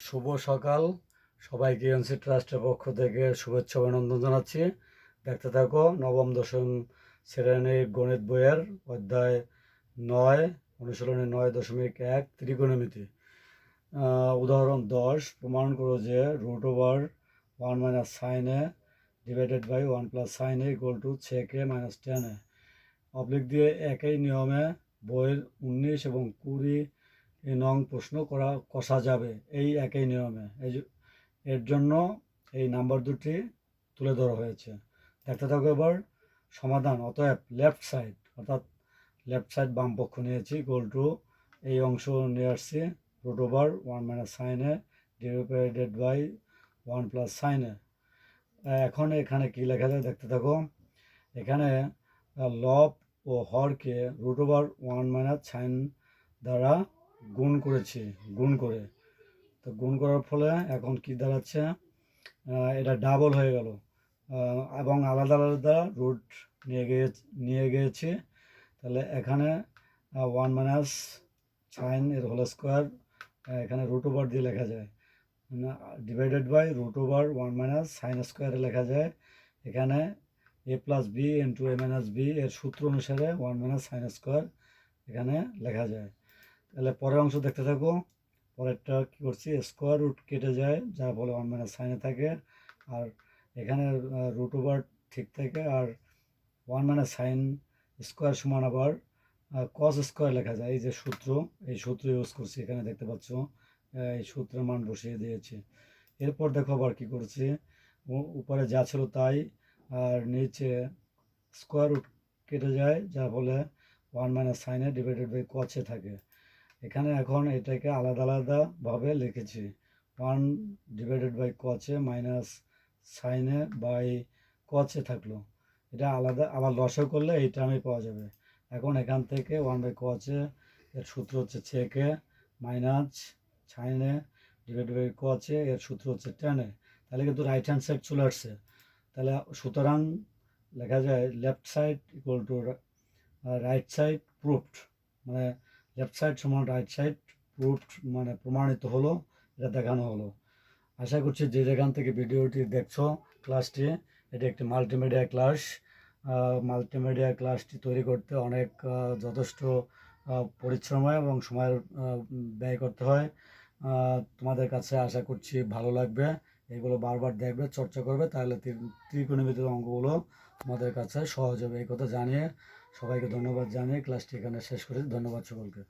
শুভ সকাল। সবাইকে এনসি ট্রাস্টের পক্ষ থেকে শুভেচ্ছা অভিনন্দন জানাচ্ছি। দেখতে থাকো, নবম দশম শ্রেণির গণিত বইয়ের অধ্যায় নয়, অনুশীলনে নয় দশমিক এক, ত্রিকোণমিতি। উদাহরণ দশ, প্রমাণ করো যে root over one minus sine divided by one plus sine equal to sec minus tan oblique দিয়ে একই নিয়মে বইয়ের উনিশ এবং কুড়ি নং প্রশ্ন করা, কষা যাবে। এই একই নিয়মে। এই এর জন্য এই নাম্বার দুটি তুলে ধরা হয়েছে। দেখতে থাকো এবার। সমাধান, অতএব লেফট সাইড অর্থাৎ লেফট সাইড বাম পক্ষ নিয়েছি গোল টু এই অংশ নিয়ে আসছি রুট ওভার ওয়ান মাইনাস সাইনে ডিভাইডেড বাই ওয়ান প্লাস সাইনে এখন এখানে কি লেখা যায় দেখতে থাকো। এখানে লব ও হরকে root over one minus sine দ্বারা গুণ করেছি, গুণ করে। তো গুণ করার ফলে এখন কি দাঁড়াচ্ছে? এটা ডাবল হয়ে গেল। এবং আলাদা আলাদা রুট নিয়ে গিয়ে, নিয়ে গিয়েছি। তাহলে এখানে ওয়ান মাইনাস সাইন এর হোল স্কোয়ার এখানে রুট ওভার দিয়ে লেখা যায়। Divided by root over one minus sine স্কোয়ারে লেখা যায়। এখানে A plus B into A minus B এর সূত্র অনুসারে ওয়ান মাইনাস সাইন স্কোয়ার এখানে লেখা যায়। তাহলে পরের অংশ দেখতে থাকো। পরেরটা কী করছি? স্কোয়ার রুট কেটে যায় যার ফলে ওয়ান মাইনাস সাইনে থাকে। আর এখানে রুট ওভার ঠিক থাকে। আর ওয়ান মাইনাস সাইন স্কোয়ার সমান আবার কস স্কোয়ার লেখা যায়। এই যে সূত্র, এই সূত্র ইউজ করছি, এখানে দেখতে পাচ্ছ এই সূত্রের মান বসিয়ে দিয়েছি। এরপর দেখো আবার কী করছি। উপরে যা ছিল তাই, আর নিচে স্কোয়ার রুট কেটে যায় যার ফলে ওয়ান মাইনাস সাইনে ডিভাইডেড বাই কচে থাকে। এখানে এখন এটাকে আলাদা আলাদাভাবে লিখেছি। ওয়ান ডিভাইডেড বাই কচে মাইনাস সাইনে বাই কচে থাকল। এটা আলাদা, আবার লসে করলে এই টার্মে পাওয়া যাবে। এখন এখান থেকে ওয়ান বাই কচে এর সূত্র হচ্ছে sec A minus sine A divide by cos A এর সূত্র হচ্ছে টেনে তাহলে কিন্তু রাইট হ্যান্ড সাইড চলে আসছে। তাহলে সুতরাং লেখা যায় left side equal to right side proved মানে লেফট সাইড সমান রাইট সাইড প্রুফড মানে প্রমাণিত হলো, এটা দেখানো হলো। আশা করছি যে যেখান থেকে ভিডিওটি দেখছ ক্লাসটি এটি একটি মাল্টিমিডিয়া ক্লাস মাল্টিমিডিয়া ক্লাসটি তৈরি করতে অনেক যথেষ্ট পরিশ্রম হয় এবং সময়ের ব্যয় করতে হয়। তোমাদের কাছে আশা করছি ভালো লাগবে। এগুলো বারবার দেখবে, চর্চা করবে, তাহলে ত্রিকোণ ত্রিকোণমিতির অঙ্কগুলো আমাদের কাছে সহজ হবে। এই কথা জানিয়ে সবাইকে ধন্যবাদ জানিয়ে ক্লাসটি এখানে শেষ করেছি। ধন্যবাদ সকলকে।